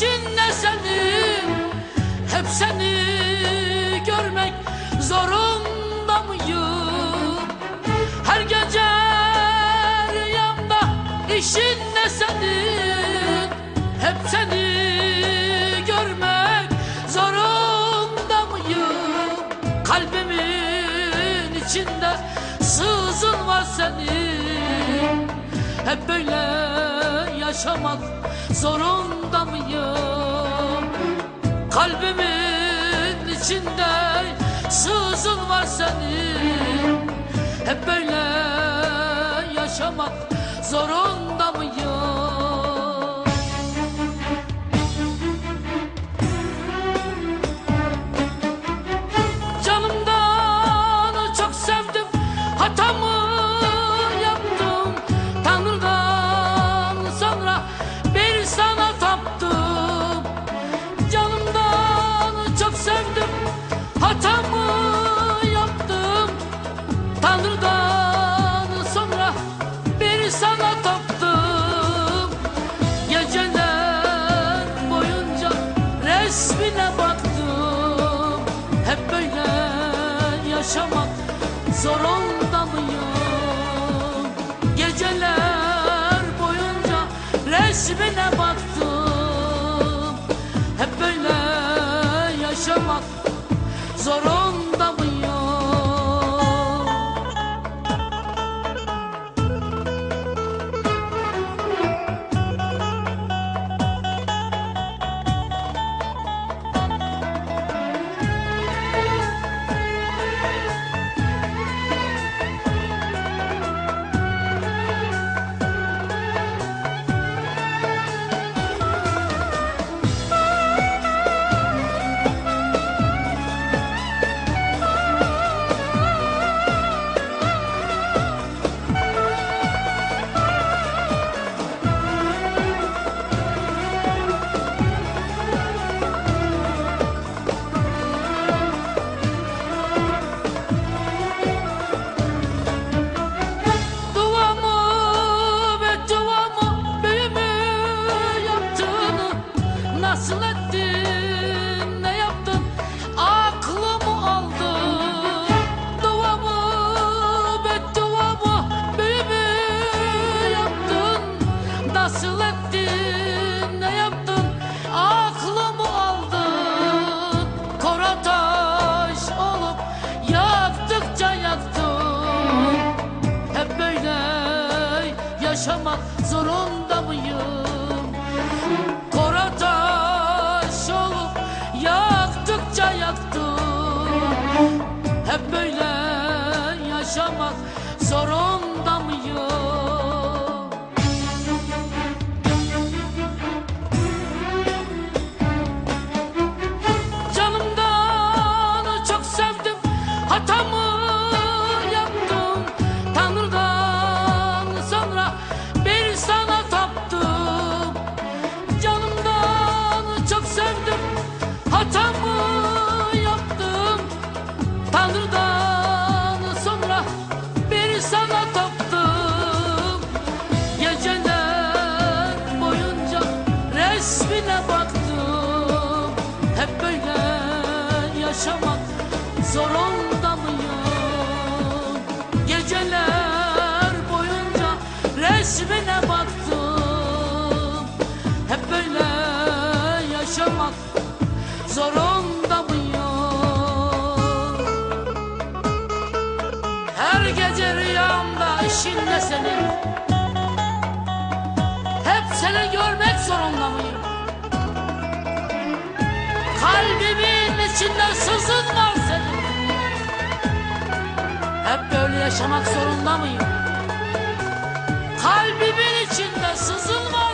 işin ne senin? Hep seni görmek zorunda mıyım? Her gece rüyamda işin ne senin? Hep seni görmek zorunda mıyım? Kalbimin içinde sızın var senin. Hep böyle yaşamak zorunda mıyım? Kalbimin içinde sızın var senin. Hep böyle yaşamak zorunda mıyım yaşamak zorunda mıyım? Kora taş olup yaktıkça yaktım Hep böyle yaşamak zorunda mıyım? Canımdan çok sevdim Hatamı yaşamak zorunda mıyım? Geceler boyunca resmine baktım Hep böyle yaşamak zorunda mıyım? Her gece rüyamda işin ne yaşamak zorunda mıyım? Kalbimin içinde sızılma